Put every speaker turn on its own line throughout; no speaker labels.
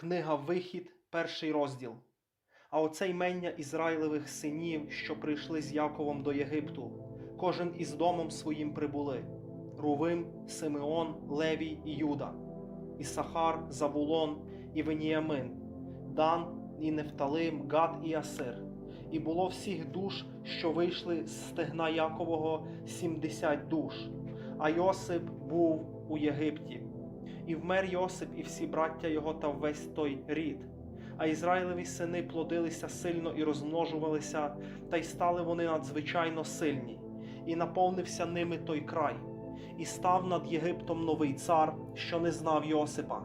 Книга Вихід, перший розділ. А оце ймення Ізраїлевих синів, що прийшли з Яковом до Єгипту, кожен із домом своїм прибули: Рувим, Симеон, Левій і Юда, Ісахар, Завулон і Веніямин, Дан і Нефталим, Гад і Асир. І було всіх душ, що вийшли з стегна Якового, сімдесят душ, а Йосип був у Єгипті. І вмер Йосип і всі браття його та весь той рід. А Ізраїлеві сини плодилися сильно і розмножувалися, та й стали вони надзвичайно сильні, і наповнився ними той край, і став над Єгиптом новий цар, що не знав Йосипа.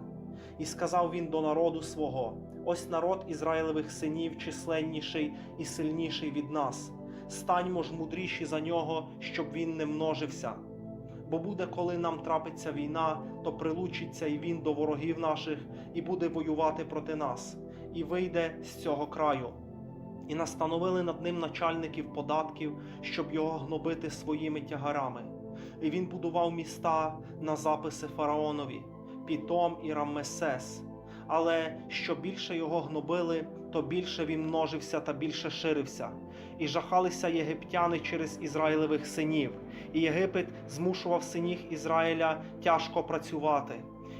І сказав він до народу свого: Ось народ Ізраїлевих синів численніший і сильніший від нас. Станьмо ж мудріші за нього, щоб він не множився. Бо буде, коли нам трапиться війна, то прилучиться і він до ворогів наших, і буде воювати проти нас, і вийде з цього краю. І настановили над ним начальників податків, щоб його гнобити своїми тягарами. І він будував міста на записи фараонові, Пітом і Раммесес. Але що більше його гнобили, то більше він множився та більше ширився, і жахалися єгиптяни через Ізраїлевих синів, і Єгипет змушував синів Ізраїля тяжко працювати,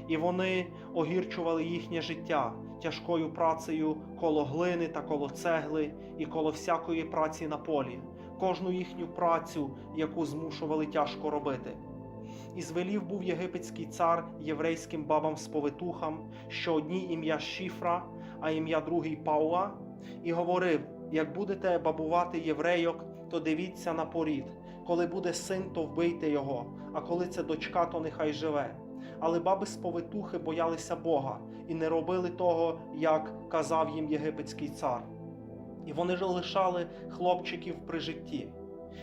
і вони огірчували їхнє життя тяжкою працею коло глини та коло цегли, і коло всякої праці на полі, кожну їхню працю, яку змушували тяжко робити. І звелів був єгипетський цар єврейським бабам сповитухам, що одній ім'я Шіфра, а ім'я другий Пауа, і говорив: як будете бабувати єврейок, то дивіться на порід. Коли буде син, то вбийте його, а коли це дочка, то нехай живе. Але баби сповитухи боялися Бога і не робили того, як казав їм єгипетський цар. І вони ж лишали хлопчиків при житті.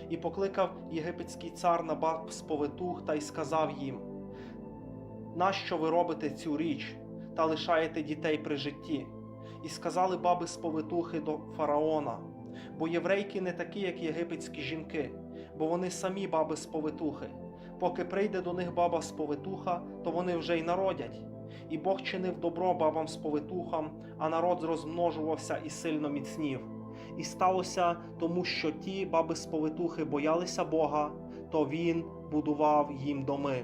І покликав єгипетський цар на баб сповитух та й сказав їм: Нащо ви робите цю річ та лишаєте дітей при житті? І сказали баби сповитухи до фараона, бо єврейки не такі, як єгипетські жінки, бо вони самі баби сповитухи. Поки прийде до них баба сповитуха, то вони вже й народять. І Бог чинив добро бабам сповитухам, а народ розмножувався і сильно міцнів. І сталося тому, що ті баби сповитухи боялися Бога, то він будував їм доми.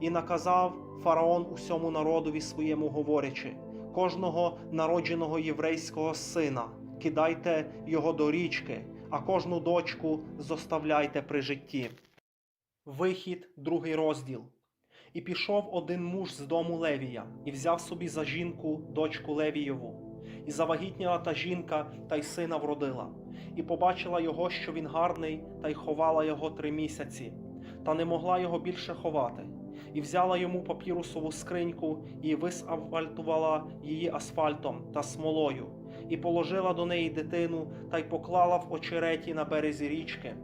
І наказав фараон усьому народові своєму говорячи: кожного народженого єврейського сина кидайте його до річки, а кожну дочку зоставляйте при житті. Вихід, другий розділ. І пішов один муж з дому Левія, і взяв собі за жінку дочку Левієву. І завагітніла та жінка, та й сина вродила, і побачила його, що він гарний, та й ховала його три місяці, та не могла його більше ховати. І взяла йому папірусову скриньку, і висасфальтувала її асфальтом та смолою, і положила до неї дитину, та й поклала в очереті на березі річки.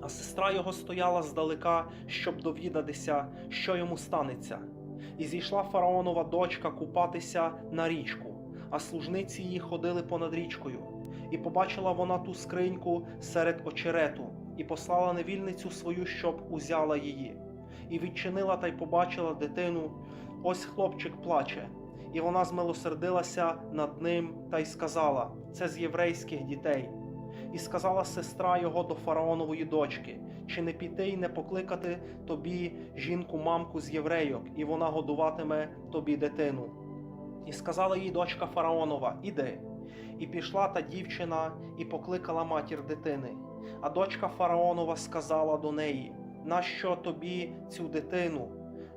А сестра його стояла здалека, щоб довідатися, що йому станеться. І зійшла фараонова дочка купатися на річку, а служниці її ходили понад річкою. І побачила вона ту скриньку серед очерету, і послала невільницю свою, щоб узяла її. І відчинила та й побачила дитину. Ось хлопчик плаче. І вона змилосердилася над ним та й сказала: Це з єврейських дітей. І сказала сестра його до фараонової дочки: чи не піти й не покликати тобі жінку мамку з єврейок, і вона годуватиме тобі дитину. І сказала їй дочка фараонова: Іди. І пішла та дівчина і покликала матір дитини. А дочка фараонова сказала до неї: Нащо тобі цю дитину?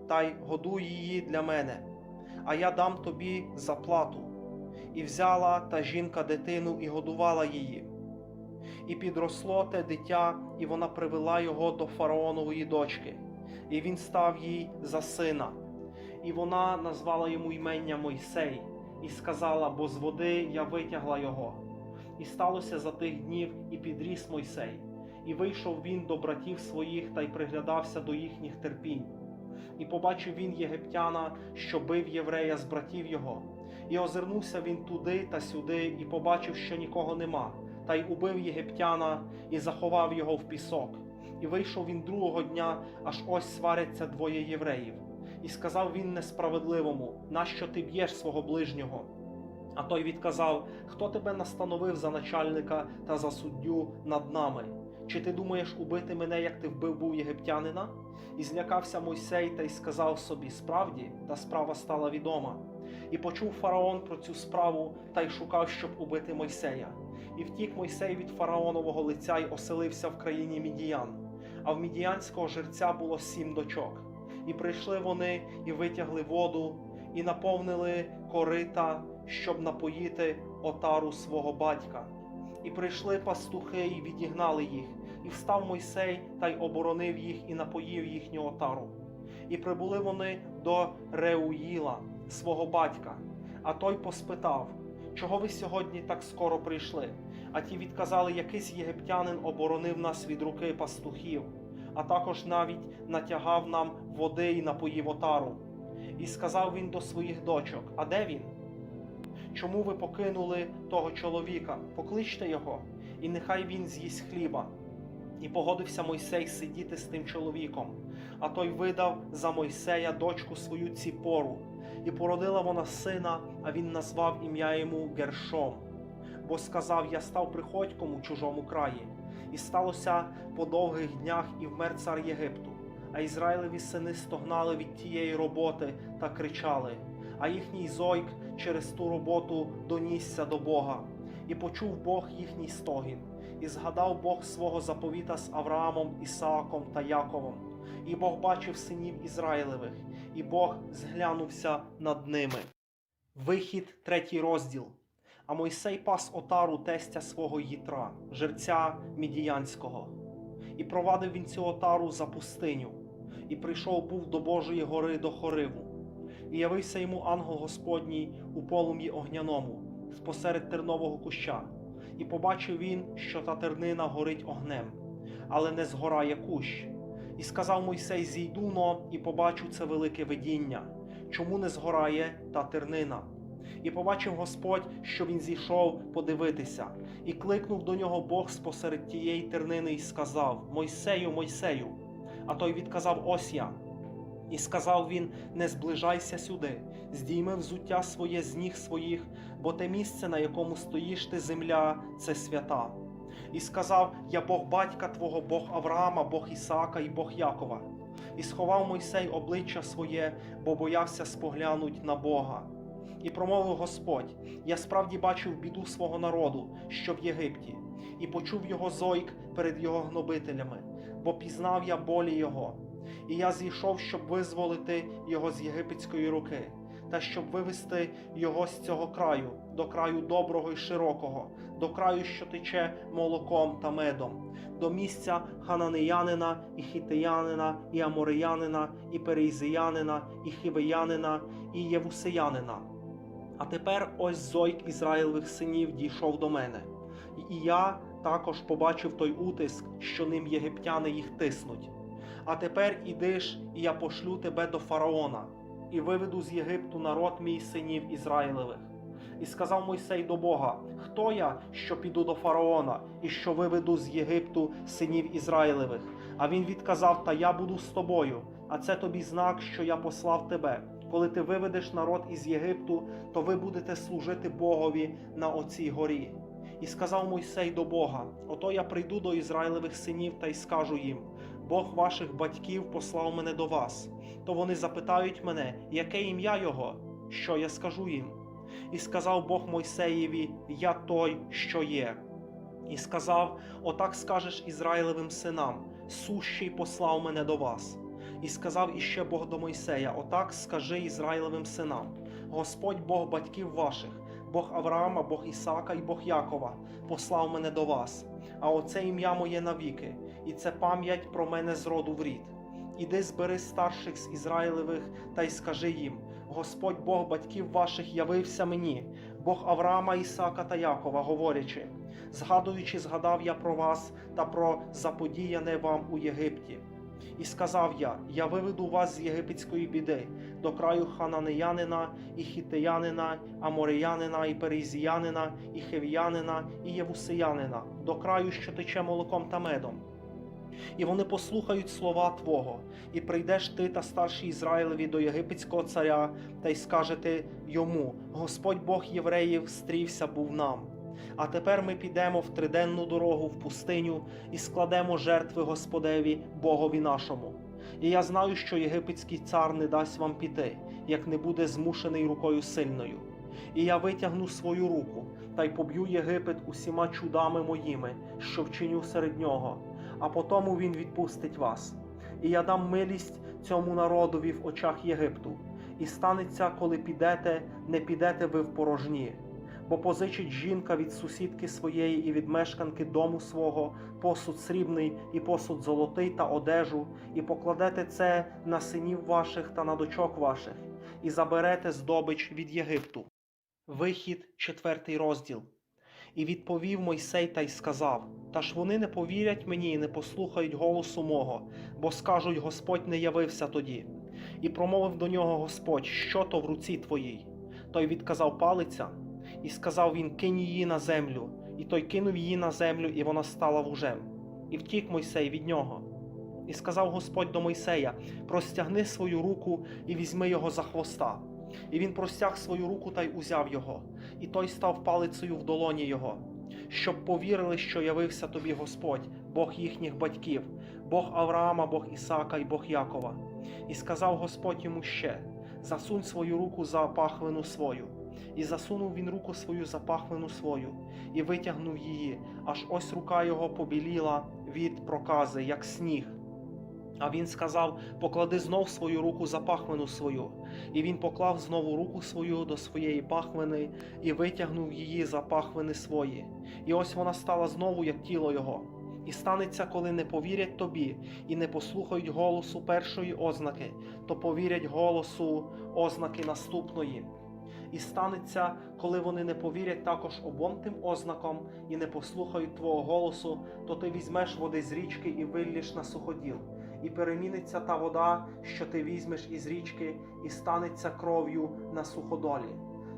Та й годуй її для мене, а я дам тобі заплату. І взяла та жінка дитину і годувала її. І підросло те дитя, і вона привела його до фараонової дочки, і він став їй за сина. І вона назвала йому ймення Мойсей, і сказала: Бо з води я витягла його. І сталося за тих днів, і підріс Мойсей, і вийшов він до братів своїх та й приглядався до їхніх терпінь. І побачив він єгиптяна, що бив єврея з братів його, і озирнувся він туди та сюди, і побачив, що нікого нема та й убив єгиптяна і заховав його в пісок. І вийшов він другого дня, аж ось сваряться двоє євреїв. І сказав він несправедливому: Нащо ти б'єш свого ближнього? А той відказав: Хто тебе настановив за начальника та за суддю над нами? Чи ти думаєш убити мене, як ти вбив був єгиптянина? І злякався Мойсей та й сказав собі: Справді, та справа стала відома. І почув фараон про цю справу та й шукав, щоб убити Мойсея. І втік Мойсей від фараонового лиця й оселився в країні Мідіян. А в мідіянського жерця було сім дочок. І прийшли вони і витягли воду, і наповнили корита, щоб напоїти отару свого батька. І прийшли пастухи і відігнали їх, і встав Мойсей та й оборонив їх і напоїв їхню отару. І прибули вони до Реуїла, свого батька. А той поспитав, чого ви сьогодні так скоро прийшли? А ті відказали, якийсь єгиптянин оборонив нас від руки пастухів, а також навіть натягав нам води і напоїв отару. І сказав він до своїх дочок: А де він? Чому ви покинули того чоловіка? Покличте його, і нехай він з'їсть хліба. І погодився Мойсей сидіти з тим чоловіком. А той видав за Мойсея дочку свою ціпору, і породила вона сина, а він назвав ім'я йому Гершом. Бо сказав: Я став приходьком у чужому краї. І сталося по довгих днях і вмер цар Єгипту. А Ізраїлеві сини стогнали від тієї роботи та кричали. А їхній зойк через ту роботу донісся до Бога, і почув Бог їхній стогін, і згадав Бог свого заповіта з Авраамом, Ісааком та Яковом. І Бог бачив синів Ізраїлевих, і Бог зглянувся над ними. Вихід, третій розділ. А Мойсей пас отару тестя свого Їтра, жерця Мідіянського. І провадив він цю отару за пустиню, і прийшов був до Божої гори до Хориву. І явився йому ангел Господній у полум'ї огняному, спосеред тернового куща, і побачив він, що та тернина горить огнем, але не згорає кущ. І сказав Мойсей: Зійду но і побачу це велике видіння, чому не згорає та тернина. І побачив Господь, що він зійшов подивитися, і кликнув до нього Бог спосеред тієї тернини, і сказав: Мойсею, Мойсею. А той відказав: Ось я. І сказав він: Не зближайся сюди, здійми взуття своє з ніг своїх, бо те місце, на якому стоїш ти земля, це свята. І сказав: Я Бог батька твого, Бог Авраама, Бог Ісаака і Бог Якова. І сховав Мойсей обличчя своє, бо боявся споглянуть на Бога. І промовив Господь: Я справді бачив біду свого народу, що в Єгипті, і почув його зойк перед його гнобителями, бо пізнав я болі його. І я зійшов, щоб визволити його з єгипетської руки, та щоб вивести його з цього краю, до краю доброго і широкого, до краю, що тече молоком та медом, до місця хананеянина, і хітеянина, і амореянина, і перейзеянина, і хівеянина, і євусеянина. А тепер ось зойк Ізраїлевих синів дійшов до мене, і я також побачив той утиск, що ним єгиптяни їх тиснуть. А тепер ідиш, і я пошлю тебе до фараона, і виведу з Єгипту народ мій синів Ізраїлевих. І сказав Мойсей до Бога: Хто я, що піду до фараона, і що виведу з Єгипту синів Ізраїлевих? А він відказав: Та я буду з тобою, а це тобі знак, що я послав тебе. Коли ти виведеш народ із Єгипту, то ви будете служити Богові на оцій горі. І сказав Мойсей до Бога: Ото я прийду до Ізраїлевих синів та й скажу їм: Бог ваших батьків послав мене до вас. То вони запитають мене, яке ім'я його, що я скажу їм. І сказав Бог Мойсеєві: Я той, що є. І сказав: Отак скажеш Ізраїлевим синам: Сущий послав мене до вас. І сказав іще Бог до Мойсея: Отак скажи Ізраїлевим синам: Господь Бог батьків ваших, Бог Авраама, Бог Ісака і Бог Якова, послав мене до вас. А оце ім'я моє навіки, і це пам'ять про мене з роду в рід. Іди збери старших з Ізраїлевих та й скажи їм: Господь Бог батьків ваших явився мені, Бог Авраама, Ісака та Якова, говорячи, згадуючи, згадав я про вас та про заподіяне вам у Єгипті. І сказав я: Я виведу вас з єгипетської біди, до краю хананеянина, і хітеянина, амореянина, і перезіянина, і хев'янина, і євусеянина, до краю, що тече молоком та медом. І вони послухають слова Твого, і прийдеш ти та старші Ізраїлеві до єгипетського царя, та й скажете йому: Господь Бог євреїв стрівся був нам. А тепер ми підемо в триденну дорогу в пустиню і складемо жертви Господеві, Богові нашому. І я знаю, що єгипетський цар не дасть вам піти, як не буде змушений рукою сильною. І я витягну свою руку та й поб'ю Єгипет усіма чудами моїми, що вчиню серед нього, а потому він відпустить вас. І я дам милість цьому народові в очах Єгипту, і станеться, коли підете, не підете ви в порожні. Бо позичить жінка від сусідки своєї і від мешканки дому свого посуд срібний і посуд золотий та одежу, і покладете це на синів ваших та на дочок ваших, і заберете здобич від Єгипту. Вихід, четвертий розділ. І відповів Мойсей та й сказав: Та ж вони не повірять мені і не послухають голосу мого, бо скажуть, Господь не явився тоді. І промовив до нього Господь, що то в руці твоїй. Той відказав палиця, і сказав він: Кинь її на землю. І той кинув її на землю, і вона стала вужем. І втік Мойсей від нього. І сказав Господь до Мойсея: Простягни свою руку і візьми його за хвоста. І він простяг свою руку та й узяв його, і той став палицею в долоні його, щоб повірили, що явився тобі Господь, Бог їхніх батьків, Бог Авраама, Бог Ісака і Бог Якова. І сказав Господь йому ще: Засунь свою руку за пахвину свою. І засунув він руку свою за пахвину свою, і витягнув її, аж ось рука його побіліла від прокази, як сніг. А він сказав: Поклади знов свою руку за пахвину свою. І він поклав знову руку свою до своєї пахвини і витягнув її за пахвини свої. І ось вона стала знову, як тіло його. І станеться, коли не повірять тобі і не послухають голосу першої ознаки, то повірять голосу ознаки наступної. І станеться, коли вони не повірять також обом тим ознакам і не послухають твого голосу, то ти візьмеш води з річки і виллєш на суходіл і переміниться та вода, що ти візьмеш із річки, і станеться кров'ю на суходолі.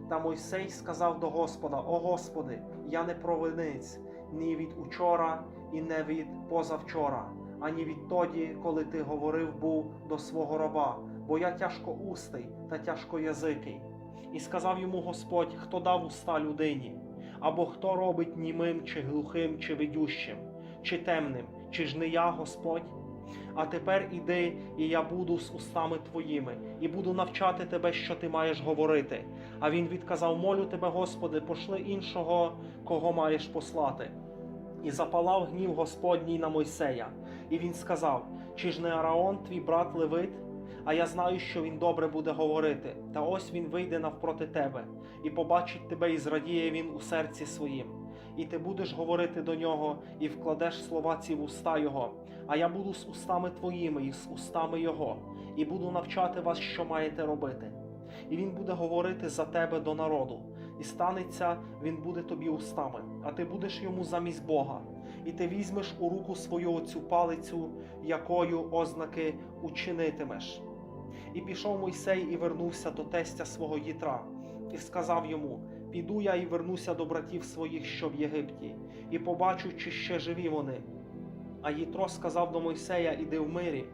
Та Мойсей сказав до Господа: О Господи, я не провинець ні від учора, і не від позавчора, ані відтоді, коли ти говорив був до свого раба, бо я тяжко устий та тяжко язикий. І сказав йому Господь, хто дав уста людині, або хто робить німим, чи глухим, чи видющим, чи темним, чи ж не я Господь? А тепер іди, і я буду з устами твоїми, і буду навчати тебе, що ти маєш говорити. А він відказав: Молю тебе, Господи, пошли іншого, кого маєш послати. І запалав гнів Господній на Мойсея. І він сказав: Чи ж не Араон, твій брат Левит? А я знаю, що він добре буде говорити. Та ось він вийде навпроти тебе, і побачить тебе, і зрадіє він у серці своїм. І ти будеш говорити до нього, і вкладеш слова ці в уста його, а я буду з устами твоїми і з устами його, і буду навчати вас, що маєте робити. І він буде говорити за тебе до народу, і станеться, він буде тобі устами, а ти будеш йому замість Бога. І ти візьмеш у руку свою цю палицю, якою ознаки учинитимеш. І пішов Мойсей і вернувся до тестя свого Єтра, і сказав йому: Піду я і вернуся до братів своїх, що в Єгипті, і побачу, чи ще живі вони. А Єтро сказав до Мойсея: Іди в мирі.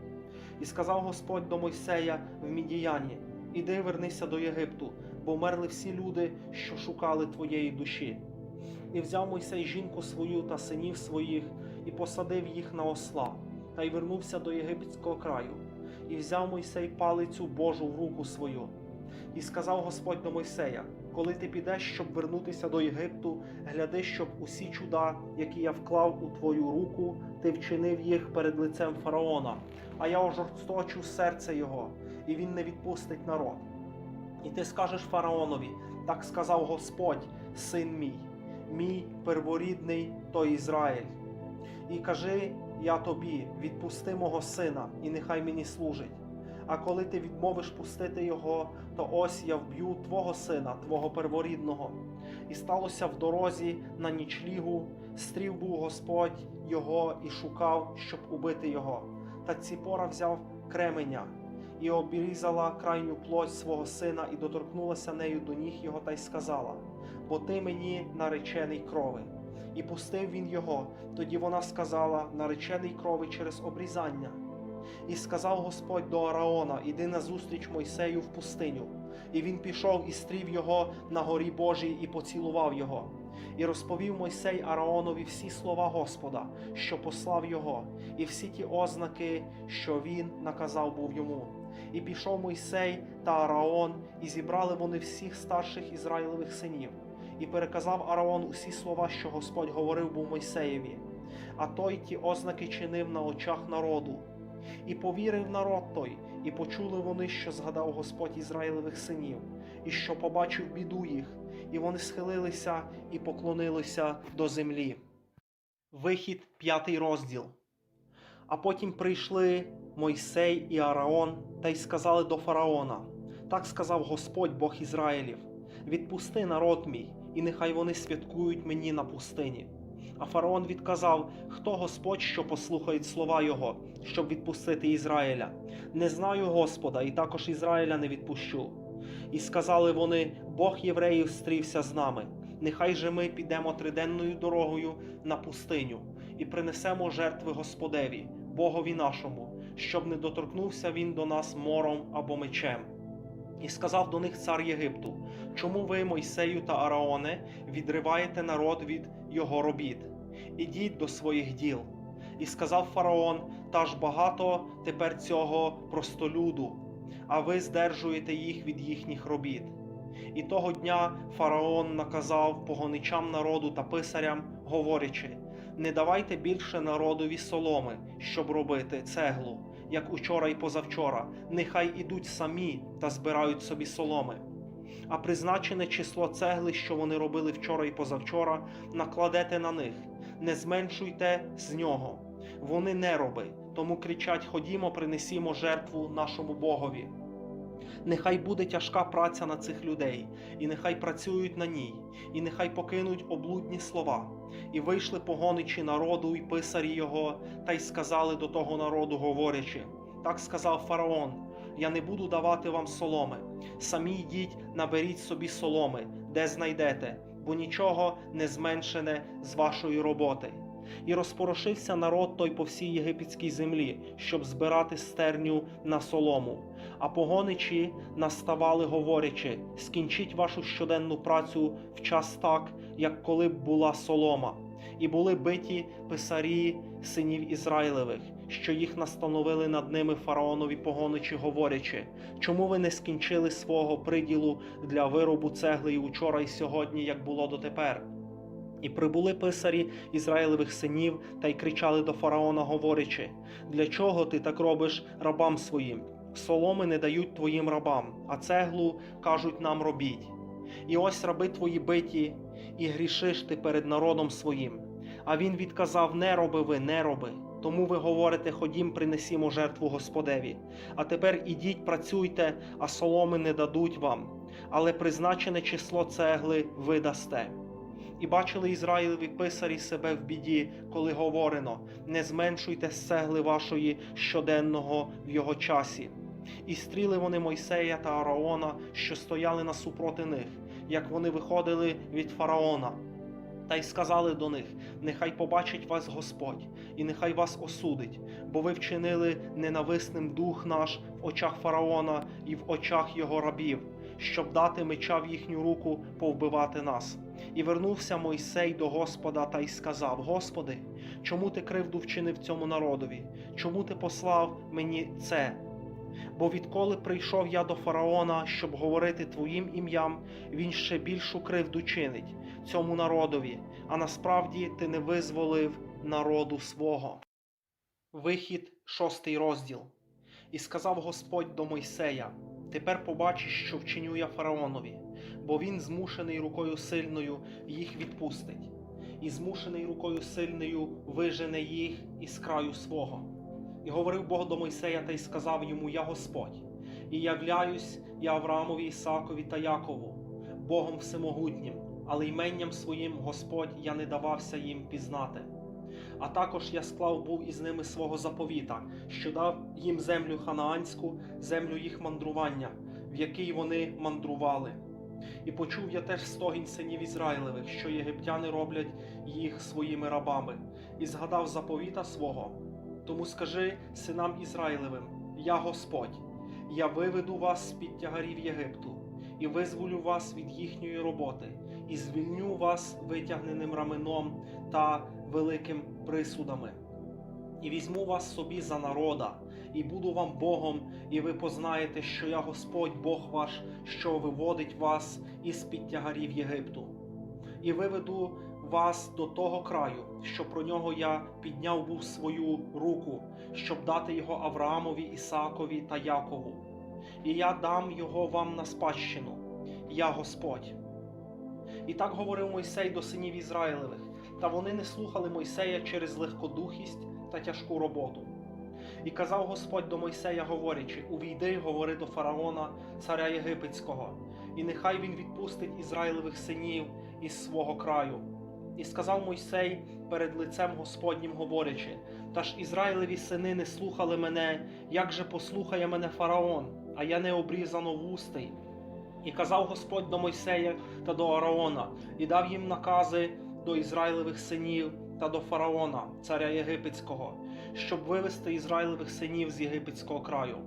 І сказав Господь до Мойсея в Мідіяні: Іди, вернися до Єгипту, бо вмерли всі люди, що шукали твоєї душі. І взяв Мойсей жінку свою та синів своїх, і посадив їх на осла, та й вернувся до єгипетського краю. І взяв Мойсей палицю Божу в руку свою. І сказав Господь до Мойсея: Коли ти підеш, щоб вернутися до Єгипту, гляди, щоб усі чуда, які я вклав у твою руку, ти вчинив їх перед лицем фараона, а я ожорсточу серце його, і він не відпустить народ. І ти скажеш фараонові: так сказав Господь, син мій, мій перворідний то Ізраїль. І кажи я тобі: відпусти мого сина, і нехай мені служить. А коли ти відмовиш пустити його, то ось я вб'ю твого сина, твого перворідного. І сталося в дорозі на нічлігу, стрів був Господь його і шукав, щоб убити його. Та Ціпора взяв кременя і обрізала крайню плоть свого сина, і доторкнулася нею до ніг його та й сказала: Бо ти мені наречений крови. і пустив він його. Тоді вона сказала наречений крови через обрізання. І сказав Господь до Араона: Іди назустріч Мойсею в пустиню. І він пішов і стрів його на горі Божій і поцілував його. І розповів Мойсей Араонові всі слова Господа, що послав його, і всі ті ознаки, що він наказав був йому. І пішов Мойсей та Араон, і зібрали вони всіх старших Ізраїлевих синів, і переказав Араон усі слова, що Господь говорив був Мойсеєві. А той ті ознаки чинив на очах народу. І повірив народ той, і почули вони, що згадав Господь Ізраїлевих синів, і що побачив біду їх, і вони схилилися і поклонилися до землі. Вихід, п'ятий розділ. А потім прийшли Мойсей і Араон та й сказали до фараона: Так сказав Господь Бог Ізраїлів: Відпусти народ мій, і нехай вони святкують мені на пустині. А фараон відказав: Хто Господь, що послухають слова Його, щоб відпустити Ізраїля? Не знаю Господа, і також Ізраїля не відпущу. І сказали вони: Бог євреїв стрівся з нами. Нехай же ми підемо триденною дорогою на пустиню і принесемо жертви Господеві, Богові нашому, щоб не доторкнувся він до нас мором або мечем. І сказав до них цар Єгипту: Чому ви, Мойсею та Араоне, відриваєте народ від його робіт? Ідіть до своїх діл. І сказав фараон: Та ж багато тепер цього простолюду, а ви здержуєте їх від їхніх робіт. І того дня фараон наказав погоничам народу та писарям, говорячи: Не давайте більше народові соломи, щоб робити цеглу, як учора і позавчора, нехай ідуть самі та збирають собі соломи. А призначене число цегли, що вони робили вчора і позавчора, накладете на них, не зменшуйте з нього. Вони нероби, тому кричать: Ходімо, принесімо жертву нашому Богові. Нехай буде тяжка праця на цих людей, і нехай працюють на ній, і нехай покинуть облудні слова. І вийшли погоничі народу і писарі його, та й сказали до того народу, говорячи: так сказав фараон: Я не буду давати вам соломи. Самі йдіть, наберіть собі соломи, де знайдете, бо нічого не зменшене з вашої роботи. І розпорошився народ той по всій єгипетській землі, щоб збирати стерню на солому. А погоничі наставали, говорячи: скінчіть вашу щоденну працю в час так, як коли б була солома. І були биті писарі синів Ізраїлевих, що їх настановили над ними фараонові погоничі, говорячи, чому ви не скінчили свого приділу для виробу цегли і учора і сьогодні, як було дотепер? І прибули писарі Ізраїлевих синів та й кричали до фараона, говорячи: Для чого ти так робиш рабам своїм? Соломи не дають твоїм рабам, а цеглу кажуть нам робіть. І ось раби твої биті, і грішиш ти перед народом своїм. А він відказав: Не роби ви, не роби. Тому ви говорите, ходім, принесімо жертву Господеві. А тепер ідіть, працюйте, а соломи не дадуть вам, але призначене число цегли ви дасте. І бачили Ізраїлеві писарі себе в біді, коли говорено: не зменшуйте з цегли вашої щоденного в його часі. І стріли вони Мойсея та Араона, що стояли насупроти них, як вони виходили від фараона. Та й сказали до них: Нехай побачить вас Господь, і нехай вас осудить, бо ви вчинили ненависним дух наш в очах фараона і в очах його рабів, щоб дати меча в їхню руку повбивати нас. І вернувся Мойсей до Господа та й сказав: Господи, чому ти кривду вчинив цьому народові? Чому ти послав мені це? Бо відколи прийшов я до фараона, щоб говорити твоїм ім'ям, він ще більшу кривду чинить цьому народові, а насправді ти не визволив народу свого. Вихід, шостий розділ. І сказав Господь до Мойсея: Тепер побачиш, що вчиню я фараонові, бо він змушений рукою сильною їх відпустить, і змушений рукою сильною вижене їх із краю свого. І говорив Бог до Мойсея та й сказав йому: Я Господь, і являюсь я Авраамові, Ісакові та Якову, Богом Всемогутнім, але іменням своїм Господь я не давався їм пізнати. А також я склав був із ними свого заповіта, що дав їм землю ханаанську, землю їх мандрування, в якій вони мандрували. І почув я теж стогін синів Ізраїлевих, що єгиптяни роблять їх своїми рабами, і згадав заповіта свого. Тому скажи синам Ізраїлевим: Я Господь, я виведу вас з під тягарів Єгипту, і визволю вас від їхньої роботи, і звільню вас витягненим раменом та великим присудами. І візьму вас собі за народа, і буду вам Богом, і ви познаєте, що я Господь Бог ваш, що виводить вас із під тягарів Єгипту. І виведу вас до того краю, що про нього я підняв був свою руку, щоб дати його Авраамові, Ісаакові та Якову. І я дам його вам на спадщину, я Господь. І так говорив Мойсей до синів Ізраїлевих, та вони не слухали Мойсея через легкодухість та тяжку роботу. І казав Господь до Мойсея, говорячи: Увійди, говори до фараона, царя Єгипетського, і нехай він відпустить Ізраїлевих синів із свого краю. І сказав Мойсей перед лицем Господнім, говорячи: Та ж Ізраїлеві сини не слухали мене, як же послухає мене фараон, а я не обрізано вустий. І казав Господь до Мойсея та до Араона, і дав їм накази до Ізраїлевих синів та до фараона, царя Єгипетського, щоб вивести Ізраїлевих синів з єгипетського краю.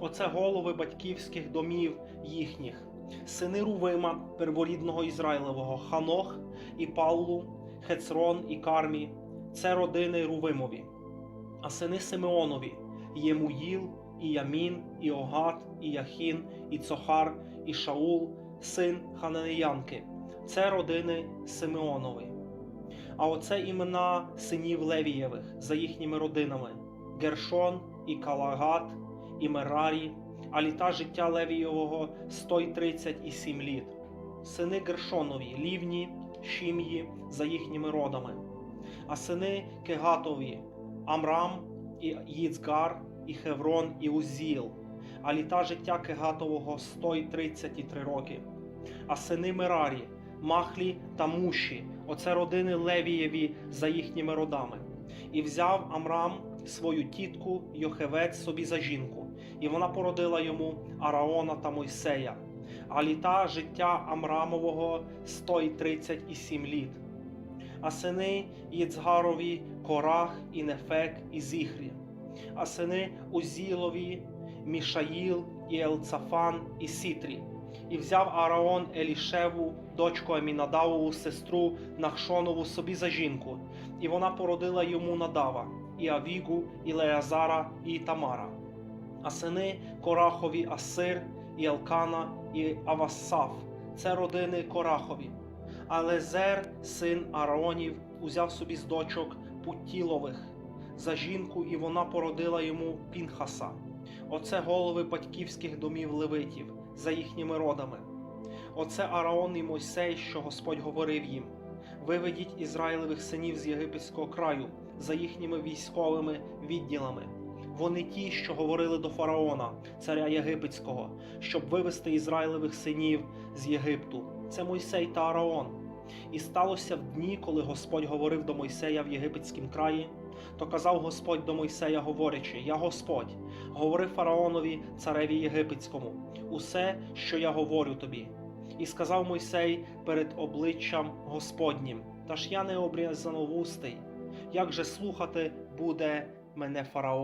Оце голови батьківських домів їхніх, сини Рувима, перворідного Ізраїлевого, Ханох і Паулу, Хецрон і Кармі, це родини Рувимові, а сини Симеонові, Ємуїл, і Ямін, і Огат, і Яхін, і Цохар, і Шаул, син Хананеянки, це родини Симеонові. А оце імена синів Левієвих за їхніми родинами: Гершон і Калагат, і Мерарі, а літа життя Левієвого 137 літ. Сини Гершонові, Лівні, Шім'ї за їхніми родами, а сини Кегатові, Амрам і Їцгар, і Хеврон, і Узіл, а літа життя Кегатового 133 роки. А сини Мерарі, Махлі та Муші, оце родини Левієві за їхніми родами. І взяв Амрам свою тітку Йохевець собі за жінку, і вона породила йому Араона та Мойсея. А літа життя Амрамового 137 літ. А сини Їцгарові Корах і Нефек і Зіхрі, а сини Узілові Мішаїл і Елцафан і Сітрі. І взяв Араон Елішеву, дочку Амінадавову, сестру Нахшонову собі за жінку, і вона породила йому Надава, і Авігу, і Леазара, і Тамара. А сини Корахові Асир, і і Авасаф це родини Корахові. А Лезер, син Араонів, узяв собі з дочок Путілових за жінку, і вона породила йому Пінхаса. Оце голови батьківських домів левитів за їхніми родами. Оце Араон і Мойсей, що Господь говорив їм: виведіть Ізраїлевих синів з єгипетського краю за їхніми військовими відділами. Вони ті, що говорили до фараона, царя єгипетського, щоб вивести Ізраїлевих синів з Єгипту. Це Мойсей та Араон. І сталося в дні, коли Господь говорив до Мойсея в єгипетськім краї, то казав Господь до Мойсея, говорячи: Я Господь, говори фараонові, цареві єгипетському, усе, що я говорю тобі. І сказав Мойсей перед обличчям Господнім: Та ж я не обрізановустий, як же слухати буде мене фараон?